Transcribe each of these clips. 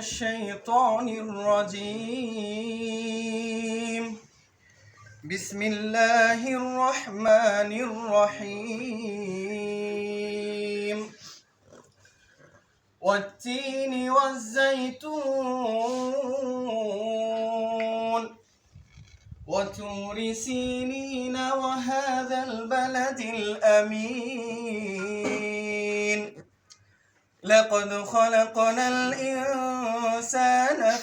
الشيطان الرجيم. بسم الله الرحمن الرحيم. والتين والزيتون. وتور سينين وهذا البلد الأمين. لقد خلقنا الإنسان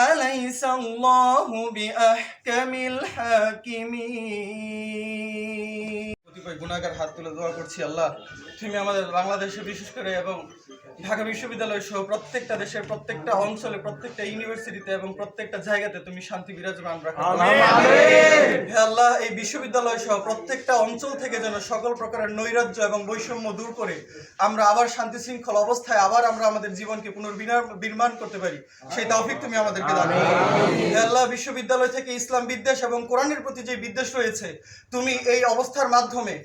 أليس الله بأحكم الحاكمين গুণাগার হাত তুলে দোয়া করছি আল্লাহ তুমি আমাদের বাংলাদেশে বিশেষ করে এবং ঢাকা বিশ্ববিদ্যালয় সহ প্রত্যেকটা দেশের প্রত্যেকটা অঞ্চলে প্রত্যেকটা ইউনিভার্সিটিতে এবং প্রত্যেকটা জায়গাতে তুমি শান্তি বিরাজমান রাখো। হে আল্লাহ এই বিশ্ববিদ্যালয় সহ প্রত্যেকটা অঞ্চল থেকে যেন সকল প্রকারের নৈরাজ্য এবং বৈষম্য দূর করে আমরা আবার শান্তি শৃঙ্খল অবস্থায় আবার আমরা আমাদের জীবনকে পুনর্বিনির্মাণ করতে পারি সেই তৌফিক তুমি আমাদেরকে দান। হে আল্লাহ বিশ্ববিদ্যালয় থেকে ইসলাম বিদ্বেষ এবং কোরআনের প্রতি যে বিদ্বেষ রয়েছে তুমি এই অবস্থার মাধ্যমে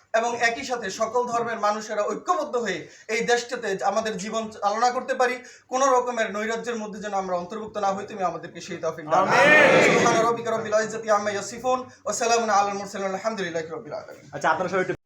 এবং একই সাথে সকল ধর্মের মানুষেরা ঐক্যবদ্ধ হয়ে এই দেশটাতে আমাদের জীবন চালনা করতে পারি। কোনো রকমের নৈরাজ্যের মধ্যে যেন আমরা অন্তর্ভুক্ত না হই তুমি আমাদেরকে সেই তফিক দাও। সুবহান রাব্বিকা রাব্বিল ইজ্জাতি আম্মা ইয়াসিফুন ওয়া সালামুন আলাল মুরসালিন আলহামদুলিল্লাহি রাব্বিল আলামিন আচ্ছা আপনারা সবাই